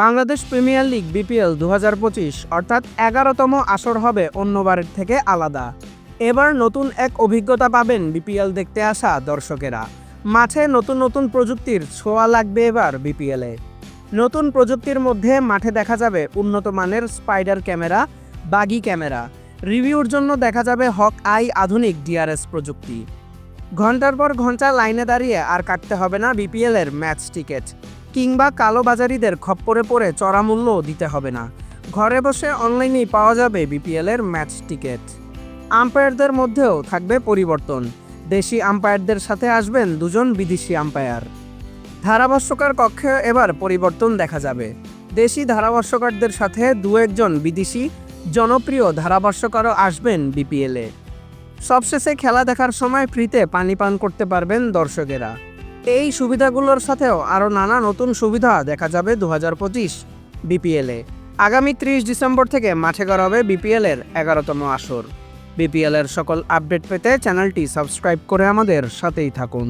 Bangladesh premier league, BPL দু হাজার পঁচিশ, অর্থাৎ এগারোতম আসর হবে অন্যবারের থেকে আলাদা। এবার নতুন এক অভিজ্ঞতা পাবেন বিপিএল দেখতে আসা দর্শকেরা। মাঠে নতুন নতুন প্রযুক্তির ছোঁয়া লাগবে এবার বিপিএলে। নতুন প্রযুক্তির মধ্যে মাঠে দেখা যাবে উন্নত মানের স্পাইডার ক্যামেরা, বাগি ক্যামেরা। রিভিউর জন্য দেখা যাবে হক আই আধুনিক ডিআরএস প্রযুক্তি। ঘণ্টার পর ঘণ্টা লাইনে দাঁড়িয়ে আর কাটতে হবে না বিপিএলের ম্যাচ টিকিট। কিংবা কালোবাজারিদের খপ্পরে পড়ে চড়া মূল্যও দিতে হবে না। ঘরে বসে অনলাইনেই পাওয়া যাবে বিপিএল এর ম্যাচ টিকিট। আম্পায়ারদের মধ্যেও থাকবে পরিবর্তন। দেশি আম্পায়ারদের সাথে আসবেন দুজন বিদেশি আম্পায়ার। ধারাভাষ্যকার কক্ষে এবার পরিবর্তন দেখা যাবে। দেশি ধারাভাষ্যকারদের সাথে দু একজন বিদেশি জনপ্রিয় ধারাভাষ্যকারও আসবেন বিপিএলে। সবশেষে খেলা দেখার সময় ফ্রিতে পানি পান করতে পারবেন দর্শকেরা। এই সুবিধাগুলোর সাথেও আরও নানা নতুন সুবিধা দেখা যাবে দু হাজার পঁচিশ বিপিএলে আগামী ত্রিশ ডিসেম্বর থেকে মাঠে গড়াবে বিপিএলের এগারোতম আসর। বিপিএলের সকল আপডেট পেতে চ্যানেলটি সাবস্ক্রাইব করে আমাদের সাথেই থাকুন।